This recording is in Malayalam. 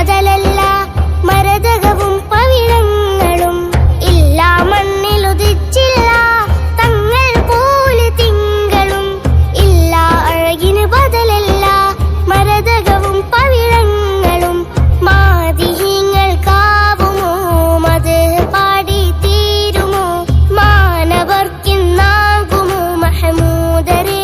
പതലല്ല മരതകവും പവിഴങ്ങളും ഇല്ല മണ്ണിൽ ഉദിച്ചില്ല തങ്ങൾ പോലെ തിങ്കളും ഇല്ല അഴകിന് പതലല്ല മരതകവും പവിഴങ്ങളും മാതിഹിങ്ങൾ കാവുമോ മത് പാടി തീരുമോ? മാനവർക്കിന്നാകുമോ? മഹമൂദരേ